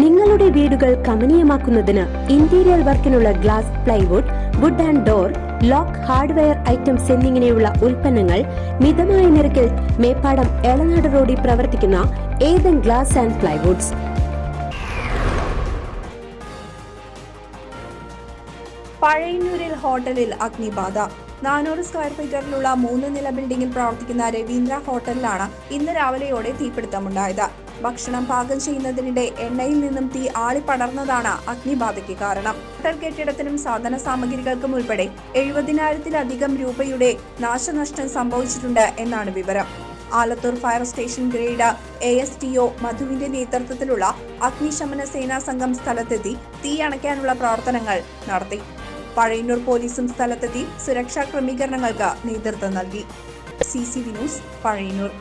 നിങ്ങളുടെ വീടുകൾ കമനീയമാക്കുന്നതിന് interior വർക്കിനുള്ള glass plywood wood and door lock hardware items എന്നിങ്ങനെയുള്ള ഉൽപ്പന്നങ്ങൾ മിതമായ നിരക്കിൽ മേപ്പാടം എളനാട് റോഡിൽ പ്രവർത്തിക്കുന്ന ഏതൻ ഗ്ലാസ് ആൻഡ് പ്ലൈവുഡ്സ് പഴയന്നൂരിൽ ഹോട്ടലിൽ അഗ്നിബാധ. നാനൂറ് സ്ക്വയർ ഫീറ്ററിലുള്ള മൂന്ന് നില ബിൽഡിംഗിൽ പ്രവർത്തിക്കുന്ന രവീന്ദ്ര ഹോട്ടലിലാണ് ഇന്ന് രാവിലെയോടെ തീപിടുത്തമുണ്ടായത്. ഭക്ഷണം പാകം ചെയ്യുന്നതിനിടെ എണ്ണയിൽ നിന്നും തീ ആളിപ്പടർന്നതാണ് അഗ്നിബാധയ്ക്ക് കാരണം. ഹോട്ടൽ കെട്ടിടത്തിനും സാധന സാമഗ്രികൾക്കും ഉൾപ്പെടെ എഴുപതിനായിരത്തിലധികം രൂപയുടെ നാശനഷ്ടം സംഭവിച്ചിട്ടുണ്ട് എന്നാണ് വിവരം. Alathur fire station grade A S T O മധുവിന്റെ നേതൃത്വത്തിലുള്ള അഗ്നിശമന സേനാ സംഘം സ്ഥലത്തെത്തി തീ അണയ്ക്കാനുള്ള പ്രവർത്തനങ്ങൾ നടത്തി. പഴയന്നൂർ പോലീസും സ്ഥലത്തെത്തി സുരക്ഷാ ക്രമീകരണങ്ങൾക്ക് നേതൃത്വം നൽകി. C C V news Pazhayannur.